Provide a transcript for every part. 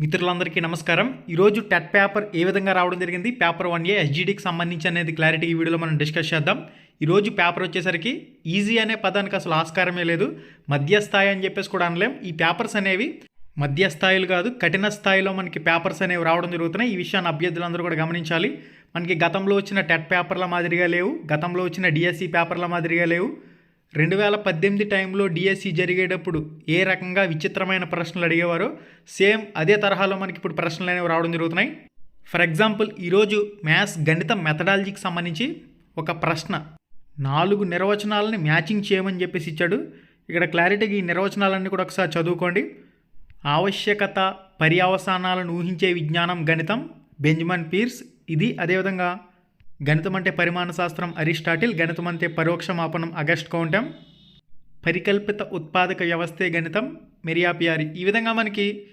మిత్రులందరికీ నమస్కారం. ఈరోజు టెట్ పేపర్ ఏ విధంగా రావడం జరిగింది? పేపర్ వన్ ఏ ఎస్జీడీకి సంబంధించి అనేది క్లారిటీ ఈ వీడియోలో మనం డిస్కస్ చేద్దాం. ఈరోజు పేపర్ వచ్చేసరికి ఈజీ అనే పదానికి అసలు ఆస్కారమే లేదు. మధ్యస్థాయి అని చెప్పేసి కూడా అనలేం. ఈ పేపర్స్ అనేవి మధ్యస్థాయిలు కాదు కఠిన స్థాయిలో మనకి పేపర్స్ అనేవి రావడం జరుగుతున్నాయి. ఈ విషయాన్ని అభ్యర్థులందరూ కూడా గమనించాలి. మనకి గతంలో వచ్చిన టెట్ పేపర్ల మాదిరిగా లేవు. గతంలో వచ్చిన డిఎస్సి పేపర్ల మాదిరిగా లేవు. రెండు వేల పద్దెనిమిది టైంలో డిఎస్సి జరిగేటప్పుడు ఏ రకంగా విచిత్రమైన ప్రశ్నలు అడిగేవారో సేమ్ అదే తరహాలో మనకి ఇప్పుడు ప్రశ్నలు అనేవి రావడం జరుగుతున్నాయి. ఫర్ ఎగ్జాంపుల్ ఈరోజు మ్యాథ్స్ గణిత మెథడాలజీకి సంబంధించి ఒక ప్రశ్న. నాలుగు నిర్వచనాలని మ్యాచింగ్ చేయమని చెప్పేసి ఇచ్చాడు. ఇక్కడ క్లారిటీగా ఈ నిర్వచనాలన్నీ కూడా ఒకసారి చదువుకోండి. ఆవశ్యకత పర్యవసానాలను ఊహించే విజ్ఞానం గణితం బెంజమన్ పీర్స్ ఇది అదేవిధంగా గణితం అంటే పరిమాణ శాస్త్రం అరిస్టాటిల్ గణితం అంటే పరోక్ష మాపనం అగస్ట్ కౌంటం. పరికల్పిత ఉత్పాదక వ్యవస్థే గణితం. మెరియాపియారి. ఈ విధంగా మనకి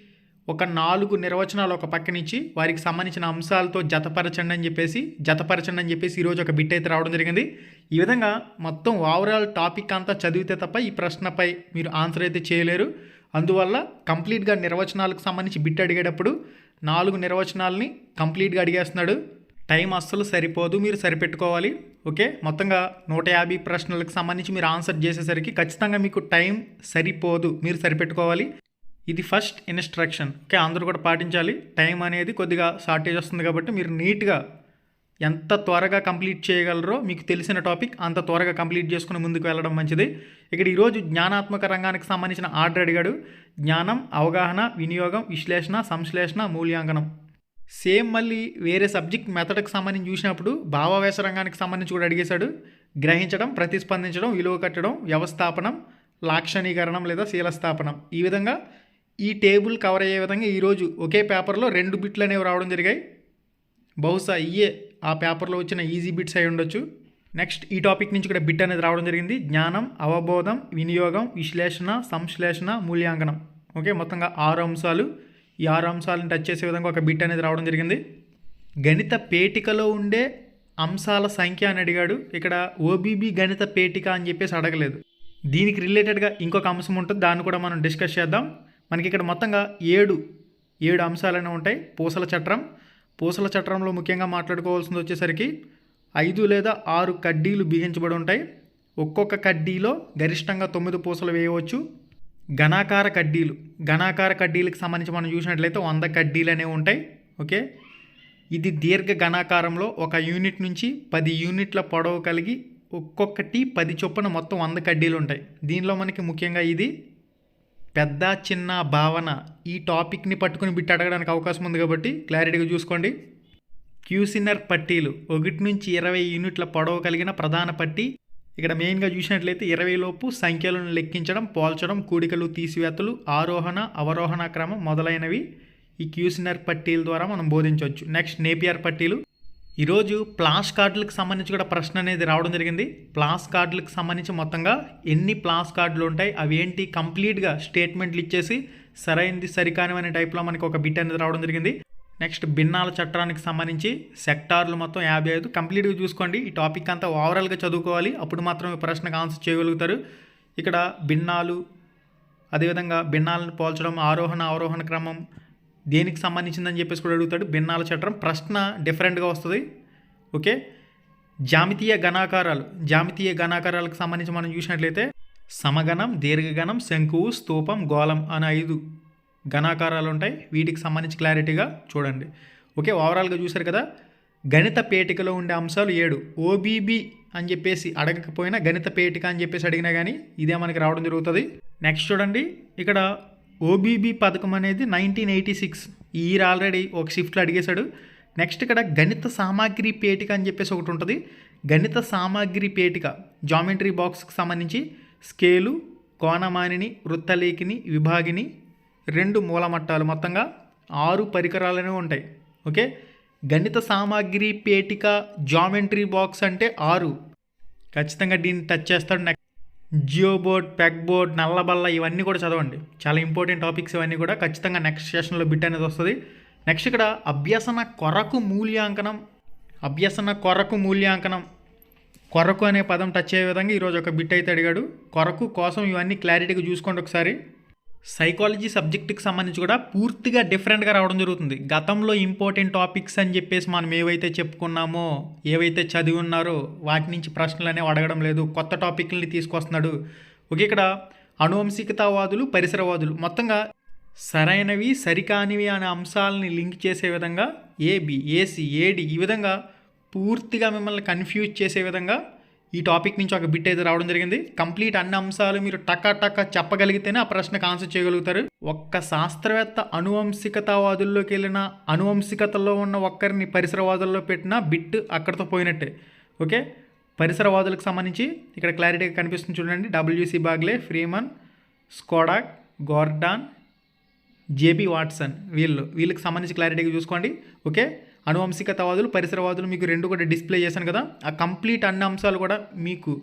ఒక నాలుగు నిర్వచనాలు ఒక పక్కనిచ్చి వారికి సంబంధించిన అంశాలతో జతపరచండి అని చెప్పేసి జతపరచండి అని చెప్పేసి ఈరోజు ఒక బిట్ అయితే రావడం జరిగింది. ఈ విధంగా మొత్తం ఓవరాల్ టాపిక్ అంతా చదివితే తప్ప ఈ ప్రశ్నపై మీరు ఆన్సర్ అయితే చేయలేరు. అందువల్ల కంప్లీట్గా నిర్వచనాలకు సంబంధించి బిట్ అడిగేటప్పుడు నాలుగు నిర్వచనాలని కంప్లీట్గా అడిగేస్తున్నాడు. టైం అస్సలు సరిపోదు మీరు సరిపెట్టుకోవాలి ఓకే? మొత్తంగా నూట యాభై ప్రశ్నలకు సంబంధించి మీరు ఆన్సర్ చేసేసరికి ఖచ్చితంగా మీకు టైం సరిపోదు మీరు సరిపెట్టుకోవాలి. ఇది ఫస్ట్ ఇన్స్ట్రక్షన్ ఓకే? అందరూ కూడా పాటించాలి. టైం అనేది కొద్దిగా షార్టేజ్ వస్తుంది కాబట్టి మీరు నీట్గా ఎంత త్వరగా కంప్లీట్ చేయగలరో మీకు తెలిసిన టాపిక్ అంత త్వరగా కంప్లీట్ చేసుకుని ముందుకు వెళ్ళడం మంచిది. ఇక్కడ ఈరోజు జ్ఞానాత్మక రంగానికి సంబంధించిన ఆర్డర్ అడిగాడు. జ్ఞానం అవగాహన వినియోగం విశ్లేషణ సంశ్లేషణ మూల్యాంకనం. సేమ్ మళ్ళీ వేరే సబ్జెక్ట్ మెథడ్కి సంబంధించి చూసినప్పుడు భావావేశ రంగానికి సంబంధించి కూడా అడిగేశాడు. గ్రహించడం ప్రతిస్పందించడం విలువ కట్టడం వ్యవస్థాపనం లాక్షణీకరణం లేదా శీలస్థాపనం. ఈ విధంగా ఈ టేబుల్ కవర్ అయ్యే విధంగా ఈరోజు ఒకే పేపర్లో రెండు బిట్లు అనేవి రావడం జరిగాయి. బహుశా ఇయే ఆ పేపర్లో వచ్చిన ఈజీ బిట్స్ అయి ఉండొచ్చు. నెక్స్ట్ ఈ టాపిక్ నుంచి కూడా బిట్ అనేది రావడం జరిగింది. జ్ఞానం అవబోధం వినియోగం విశ్లేషణ సంశ్లేషణ మూల్యాంకనం. ఓకే మొత్తంగా ఆరు అంశాలు. ఈ ఆరు అంశాలను టచ్ చేసే విధంగా ఒక బిట్ అనేది రావడం జరిగింది. గణిత పేటికలో ఉండే అంశాల సంఖ్య అని అడిగాడు. ఇక్కడ ఓబీబీ గణిత పేటిక అని చెప్పేసి అడగలేదు. దీనికి రిలేటెడ్గా ఇంకొక అంశం ఉంటుంది. దాన్ని కూడా మనం డిస్కస్ చేద్దాం. మనకి ఇక్కడ మొత్తంగా ఏడు ఏడు అంశాలనే ఉంటాయి. పూసల చట్రం. పూసల చట్రంలో ముఖ్యంగా మాట్లాడుకోవాల్సింది వచ్చేసరికి ఐదు లేదా ఆరు కడ్డీలు బిగించబడి ఉంటాయి. ఒక్కొక్క కడ్డీలో గరిష్టంగా తొమ్మిది పూసలు వేయవచ్చు. ఘనాకార కడ్డీలు. ఘనాకార కడ్డీలకు సంబంధించి మనం చూసినట్లయితే వంద కడ్డీలు అనేవి ఉంటాయి ఓకే? ఇది దీర్ఘ ఘనాకారంలో ఒక యూనిట్ నుంచి పది యూనిట్ల పొడవు కలిగి ఒక్కొక్కటి పది చొప్పున మొత్తం వంద కడ్డీలు ఉంటాయి. దీనిలో మనకి ముఖ్యంగా ఇది పెద్ద చిన్న భావన ఈ టాపిక్ని పట్టుకుని బిట్ అడగడానికి అవకాశం ఉంది కాబట్టి క్లారిటీగా చూసుకోండి. క్యూసినర్ పట్టీలు ఒకటి నుంచి ఇరవై యూనిట్ల పొడవు కలిగిన ప్రధాన పట్టీ ఇక్కడ మెయిన్గా చూసినట్లయితే ఇరవై లోపు సంఖ్యలను లెక్కించడం పోల్చడం కూడికలు తీసివేతలు ఆరోహణ అవరోహణ క్రమం మొదలైనవి ఈ క్యూసినర్ పట్టీల ద్వారా మనం బోధించవచ్చు. నెక్స్ట్ నేపియర్ పట్టీలు. ఈరోజు ప్లాస్ కార్డులకు సంబంధించి కూడా ప్రశ్న అనేది రావడం జరిగింది. ప్లాస్ కార్డులకు సంబంధించి మొత్తంగా ఎన్ని ప్లాస్ కార్డులు ఉంటాయి అవి ఏంటి? కంప్లీట్గా స్టేట్మెంట్లు ఇచ్చేసి సరైనది సరికానివనే టైప్లో మనకి ఒక బిట్ అనేది రావడం జరిగింది. నెక్స్ట్ భిన్నాల చట్టానికి సంబంధించి సెక్టార్లు మొత్తం యాభై ఐదు. కంప్లీట్గా చూసుకోండి. ఈ టాపిక్ అంతా ఓవరాల్గా చదువుకోవాలి. అప్పుడు మాత్రమే ప్రశ్నకు ఆన్సర్ చేయగలుగుతారు. ఇక్కడ భిన్నాలు అదేవిధంగా భిన్నాలను పోల్చడం ఆరోహణ అవరోహణ క్రమం దేనికి సంబంధించిందని చెప్పేసి కూడా అడుగుతాడు. భిన్నాల చట్టం ప్రశ్న డిఫరెంట్గా వస్తుంది. ఓకే? జామితీయ గణాకారాలు జామితీయ గణాకారాలకు సంబంధించి మనం చూసినట్లయితే సమగణం దీర్ఘగణం శంకువు స్తూపం గోళం అనే ఐదు. ఘనాకారాలు ఉంటాయి వీటికి సంబంధించి క్లారిటీగా చూడండి. ఓకే ఓవరాల్గా చూశారు కదా? గణిత పేటికలో ఉండే అంశాలు ఏడు. ఓబీబీ అని చెప్పేసి అడగకపోయినా గణిత పేటిక అని చెప్పేసి అడిగినా కానీ ఇదే మనకి రావడం జరుగుతుంది. నెక్స్ట్ చూడండి. ఇక్కడ ఓబీబీ పథకం అనేది నైన్టీన్ ఎయిటీ సిక్స్. ఈ ఇయర్ ఆల్రెడీ ఒక షిఫ్ట్లో అడిగేశాడు. నెక్స్ట్ ఇక్కడ గణిత సామాగ్రి పేటిక అని చెప్పేసి ఒకటి ఉంటుంది. గణిత సామాగ్రి పేటిక జామెట్రీ బాక్స్కి సంబంధించి స్కేలు కోణమానిని వృత్తలేఖిని విభాగిని రెండు మూలమట్టాలు మొత్తంగా ఆరు పరికరాలనే ఉంటాయి. ఓకే? గణిత సామాగ్రి పేటిక జామెట్రీ బాక్స్ అంటే ఆరు. ఖచ్చితంగా దీన్ని టచ్ చేస్తాడు next geo board peg board నల్లబల్ల ఇవన్నీ కూడా చదవండి. చాలా ఇంపార్టెంట్ టాపిక్స్ ఇవన్నీ కూడా ఖచ్చితంగా నెక్స్ట్ సెషన్లో బిట్ అనేది వస్తుంది. నెక్స్ట్ ఇక్కడ అభ్యసన కొరకు మూల్యాంకనం. అభ్యసన కొరకు మూల్యాంకనం. కొరకు అనే పదం టచ్ అయ్యే విధంగా ఈరోజు ఒక బిట్ అయితే అడిగాడు. కొరకు కోసం ఇవన్నీ క్లారిటీగా చూసుకోండి ఒకసారి. సైకాలజీ సబ్జెక్టుకి సంబంధించి కూడా పూర్తిగా డిఫరెంట్గా రావడం జరుగుతుంది. గతంలో ఇంపార్టెంట్ టాపిక్స్ అని చెప్పేసి మనం ఏవైతే చెప్పుకున్నామో ఏవైతే చదివి ఉన్నారో వాటి నుంచి ప్రశ్నలు అనేవి అడగడం లేదు. కొత్త టాపిక్లని తీసుకొస్తున్నాడు. ఓకే ఇక్కడ అనువంశికతావాదులు పరిసరవాదులు. మొత్తంగా సరైనవి సరికానివి అనే అంశాలని లింక్ చేసే విధంగా ఏబి ఏసి ఏడి ఈ విధంగా పూర్తిగా మిమ్మల్ని కన్ఫ్యూజ్ చేసే విధంగా ఈ టాపిక్ నుంచి ఒక బిట్ అయితే రావడం జరిగింది. కంప్లీట్ అన్ని అంశాలు మీరు టకా టకా చెప్పగలిగితేనే ఆ ప్రశ్నకు ఆన్సర్ చేయగలుగుతారు. ఒక్క శాస్త్రవేత్త అనువంశికతావాదుల్లోకి వెళ్ళిన అనువంశికతలో ఉన్న ఒక్కరిని పరిసరవాదుల్లో పెట్టిన బిట్ అక్కడితో పోయినట్టే. ఓకే? పరిసరవాదులకు సంబంధించి ఇక్కడ క్లారిటీగా కనిపిస్తుంది చూడండి. WC Bagley Freeman Skodak Gordon JB Watson వీళ్ళు. వీళ్ళకి సంబంధించి క్లారిటీగా చూసుకోండి. ఓకే? అనువంశికతవాదులు పరిసరవాదులు మీకు రెండు కూడా డిస్ప్లే చేశాను కదా. ఆ కంప్లీట్ అన్ని అంశాలు కూడా మీకు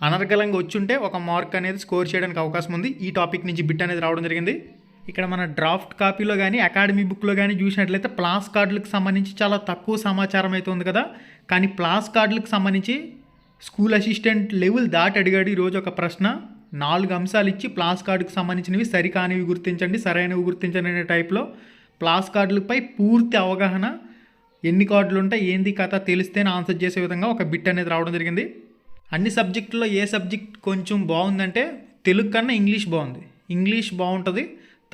అనర్గళంగా వచ్చుంటే ఒక మార్క్ అనేది స్కోర్ చేయడానికి అవకాశం ఉంది. ఈ టాపిక్ నుంచి బిట్ అనేది రావడం జరిగింది. ఇక్కడ మన డ్రాఫ్ట్ కాపీలో కానీ అకాడమీ బుక్లో కానీ చూసినట్లయితే ప్లాస్ కార్డులకు సంబంధించి చాలా తక్కువ సమాచారం అయితే ఉంది కదా. కానీ ప్లాస్ కార్డులకు సంబంధించి స్కూల్ అసిస్టెంట్ లెవెల్ దాటి అడిగాడు ఈరోజు ఒక ప్రశ్న. నాలుగు అంశాలు ఇచ్చి ప్లాస్ కార్డుకు సంబంధించినవి సరికానివి గుర్తించండి సరైనవి గుర్తించండి అనే టైప్లో ప్లాస్ కార్డులపై పూర్తి అవగాహన ఎన్ని కార్డులు ఉంటాయి ఏంది కథ తెలిస్తేనే ఆన్సర్ చేసే విధంగా ఒక బిట్ అనేది రావడం జరిగింది. అన్ని సబ్జెక్టుల్లో ఏ సబ్జెక్ట్ కొంచెం బాగుందంటే తెలుగు కన్నా ఇంగ్లీష్ బాగుంది. ఇంగ్లీష్ బాగుంటుంది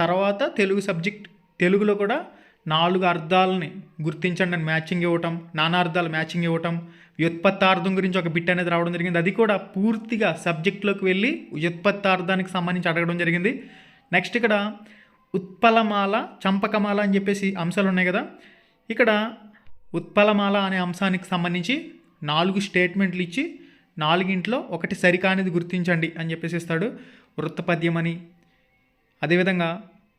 తర్వాత తెలుగు సబ్జెక్ట్ తెలుగులో కూడా నాలుగు అర్థాలని గుర్తించండి అని మ్యాచింగ్ ఇవ్వటం నానార్థాలు మ్యాచింగ్ ఇవ్వటం వ్యుత్పత్తార్థం గురించి ఒక బిట్ అనేది రావడం జరిగింది. అది కూడా పూర్తిగా సబ్జెక్టులోకి వెళ్ళి వ్యుత్పత్తార్థానికి సంబంధించి అడగడం జరిగింది. నెక్స్ట్ ఇక్కడ ఉత్పలమాల చంపకమాల అని చెప్పేసి అంశాలు ఉన్నాయి కదా. ఇక్కడ ఉత్పలమాల అనే అంశానికి సంబంధించి నాలుగు స్టేట్మెంట్లు ఇచ్చి నాలుగింట్లో ఒకటి సరికానిది గుర్తించండి అని చెప్పేసి ఇస్తాడు వృత్తపద్యం అని అదేవిధంగా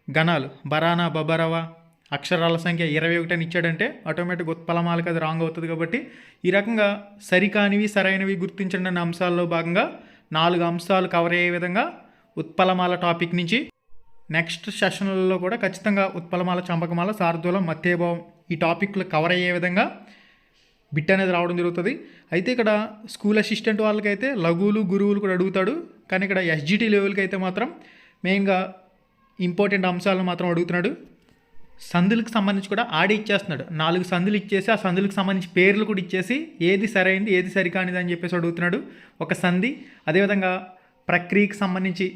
గణాలు బరానా బబరవ అక్షరాల సంఖ్య ఇరవై ఒకటి అని ఇచ్చాడంటే ఆటోమేటిక్ ఉత్పలమాలకు అది రాంగ్ అవుతుంది కాబట్టి ఈ రకంగా సరికానివి సరైనవి గుర్తించండి అనే అంశాల్లో భాగంగా నాలుగు అంశాలు కవర్ అయ్యే విధంగా ఉత్పలమాల టాపిక్ నుంచి నెక్స్ట్ సెషన్లలో కూడా ఖచ్చితంగా ఉత్పలమాల చంపకమాల సార్థూలం మత్తేభావం ఈ టాపిక్లు కవర్ అయ్యే విధంగా బిట్ అనేది రావడం జరుగుతుంది. అయితే ఇక్కడ స్కూల్ అసిస్టెంట్ వాళ్ళకైతే లఘువులు గురువులు కూడా అడుగుతాడు. కానీ ఇక్కడ ఎస్జిటి లెవెల్కి అయితే మాత్రం మెయిన్గా ఇంపార్టెంట్ అంశాలను మాత్రం అడుగుతున్నాడు. సందులకు సంబంధించి కూడా ఆడి ఇచ్చేస్తున్నాడు. నాలుగు సందులు ఇచ్చేసి ఆ సందులకు సంబంధించి పేర్లు కూడా ఇచ్చేసి ఏది సరైంది ఏది సరికానిది అని చెప్పేసి అడుగుతున్నాడు ఒక సంధి. అదేవిధంగా ప్రక్రియకి సంబంధించి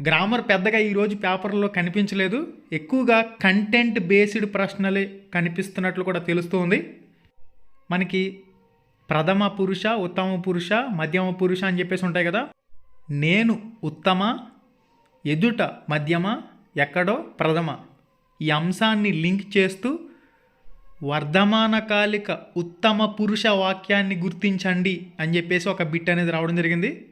గ్రామర్ పెద్దగా ఈరోజు పేపర్లో కనిపించలేదు. ఎక్కువగా కంటెంట్ బేస్డ్ ప్రశ్నలే కనిపిస్తున్నట్లు కూడా తెలుస్తుంది. మనకి ప్రథమ పురుష ఉత్తమ పురుష మధ్యమ పురుష అని చెప్పేసి ఉంటాయి కదా. నేను ఉత్తమ ఎదుట మధ్యమ ఎక్కడో ప్రథమ. ఈ అంశాన్ని లింక్ చేస్తూ వర్ధమానకాలిక ఉత్తమ పురుష వాక్యాన్ని గుర్తించండి అని చెప్పేసి ఒక బిట్ అనేది రావడం జరిగింది.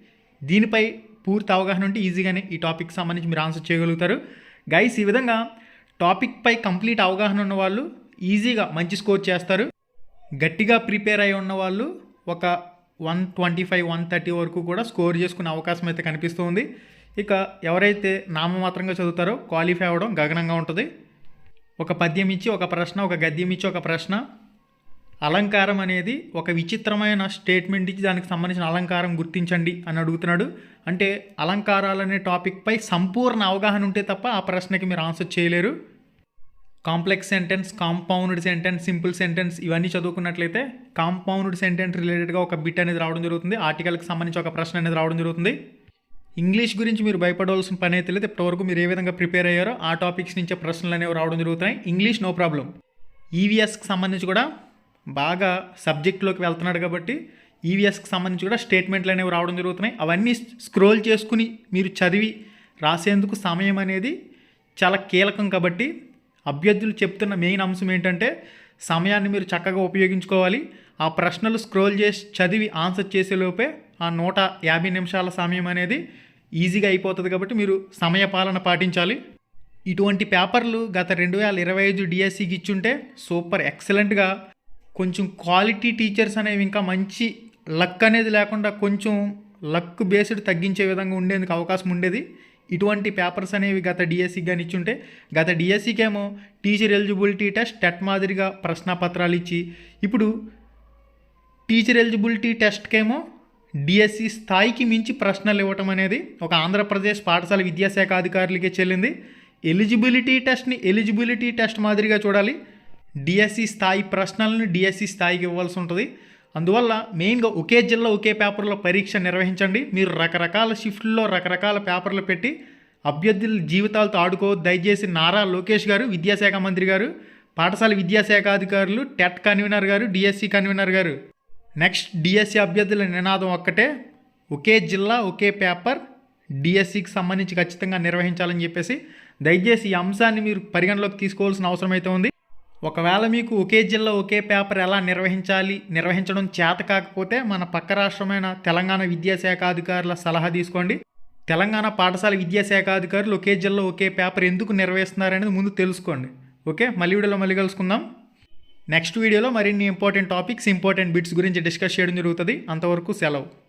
దీనిపై పూర్తి అవగాహన ఉంటే ఈజీగానే ఈ టాపిక్ సంబంధించి మీరు ఆన్సర్ చేయగలుగుతారు. గైస్ ఈ విధంగా టాపిక్పై కంప్లీట్ అవగాహన ఉన్న వాళ్ళు ఈజీగా మంచి స్కోర్ చేస్తారు. గట్టిగా ప్రిపేర్ అయి ఉన్న వాళ్ళు ఒక one twenty five one thirty వరకు కూడా స్కోర్ చేసుకునే అవకాశం అయితే కనిపిస్తుంది. ఇక ఎవరైతే నామమాత్రంగా చదువుతారో క్వాలిఫై అవ్వడం గగనంగా ఉంటుంది. ఒక పద్యం ఇచ్చి ఒక ప్రశ్న ఒక గద్యం ఇచ్చి ఒక ప్రశ్న అలంకారం అనేది ఒక విచిత్రమైన స్టేట్మెంట్ ఇచ్చి దానికి సంబంధించిన అలంకారం గుర్తించండి అని అడుగుతున్నాడు. అంటే అలంకారాలు అనే టాపిక్పై సంపూర్ణ అవగాహన ఉంటే తప్ప ఆ ప్రశ్నకి మీరు ఆన్సర్ చేయలేరు. Complex sentence compound sentence simple sentence ఇవన్నీ చదువుకున్నట్లయితే కాంపౌండ్ సెంటెన్స్ రిలేటెడ్గా ఒక బిట్ అనేది రావడం జరుగుతుంది. ఆర్టికల్కి సంబంధించి ఒక ప్రశ్న అనేది రావడం జరుగుతుంది. ఇంగ్లీష్ గురించి మీరు భయపడవలసిన పని అయితే లేదు. ఇప్పటివరకు మీరు ఏ విధంగా ప్రిపేర్ అయ్యారో ఆ టాపిక్స్ నుంచే ప్రశ్నలు అనేవి రావడం జరుగుతున్నాయి. ఇంగ్లీష్ నో ప్రాబ్లం ఈవీఎస్కి సంబంధించి కూడా బాగా సబ్జెక్ట్లోకి వెళ్తున్నాడు కాబట్టి ఈవీఎస్కి సంబంధించి కూడా స్టేట్మెంట్లు అనేవి రావడం జరుగుతున్నాయి. అవన్నీ స్క్రోల్ చేసుకుని మీరు చదివి రాసేందుకు సమయం అనేది చాలా కీలకం కాబట్టి అభ్యర్థులు చెప్తున్న మెయిన్ అంశం ఏంటంటే సమయాన్ని మీరు చక్కగా ఉపయోగించుకోవాలి. ఆ ప్రశ్నలు స్క్రోల్ చేసి చదివి ఆన్సర్ చేసేలోపే ఆ నూట యాభై నిమిషాల సమయం అనేది ఈజీగా అయిపోతుంది కాబట్టి మీరు సమయపాలన పాటించాలి. ఇటువంటి పేపర్లు గత రెండు వేల ఇరవై ఐదు డిఎస్సికి ఇచ్చుంటే సూపర్ ఎక్సలెంట్గా కొంచెం క్వాలిటీ టీచర్స్ అనేవి ఇంకా మంచి లక్ అనేది లేకుండా కొంచెం లక్ బేస్డ్ తగ్గించే విధంగా ఉండేందుకు అవకాశం ఉండేది. ఇటువంటి పేపర్స్ అనేవి గత డిఎస్సికి కానీ ఇచ్చుంటే గత డిఎస్సికి ఏమో టీచర్ ఎలిజిబిలిటీ టెస్ట్ టెట్ మాదిరిగా ప్రశ్నపత్రాలు ఇచ్చి ఇప్పుడు టీచర్ ఎలిజిబిలిటీ టెస్ట్కేమో డిఎస్సి స్థాయికి మించి ప్రశ్నలు ఇవ్వటం అనేది ఒక ఆంధ్రప్రదేశ్ పాఠశాల విద్యాశాఖ అధికారులకే చెల్లింది. ఎలిజిబిలిటీ టెస్ట్ని ఎలిజిబిలిటీ టెస్ట్ మాదిరిగా చూడాలి. డిఎస్సి స్థాయి ప్రశ్నలను డిఎస్సి స్థాయికి ఇవ్వాల్సి ఉంటుంది. అందువల్ల మెయిన్గా ఒకే జిల్లా ఒకే పేపర్లో పరీక్ష నిర్వహించండి. మీరు రకరకాల షిఫ్ట్లో రకరకాల పేపర్లు పెట్టి అభ్యర్థుల జీవితాలతో ఆడుకో దయచేసి నారా లోకేష్ గారు విద్యాశాఖ మంత్రి గారు పాఠశాల విద్యాశాఖ అధికారులు టెట్ కన్వీనర్ గారు డిఎస్సి కన్వీనర్ గారు. నెక్స్ట్ డిఎస్సి అభ్యర్థుల నినాదం ఒక్కటే. ఒకే జిల్లా ఒకే పేపర్ డిఎస్సికి సంబంధించి ఖచ్చితంగా నిర్వహించాలని చెప్పేసి దయచేసి ఈ అంశాన్ని మీరు పరిగణలోకి తీసుకోవాల్సిన అవసరం అయితే ఉంది. ఒకవేళ మీకు ఒకే జిల్లా ఒకే పేపర్ ఎలా నిర్వహించాలి నిర్వహించడం చేత కాకపోతే మన పక్క రాష్ట్రమైన తెలంగాణ విద్యాశాఖ అధికారుల సలహా తీసుకోండి. తెలంగాణ పాఠశాల విద్యాశాఖ అధికారులు ఒకే జిల్లా ఒకే పేపర్ ఎందుకు నిర్వహిస్తున్నారనేది ముందు తెలుసుకోండి. ఓకే? మళ్ళీ వీడియోలో మళ్ళీ కలుసుకుందాం. నెక్స్ట్ వీడియోలో మరిన్ని ఇంపార్టెంట్ టాపిక్స్ ఇంపార్టెంట్ బిట్స్ గురించి డిస్కస్ చేయడం జరుగుతుంది. అంతవరకు సెలవు.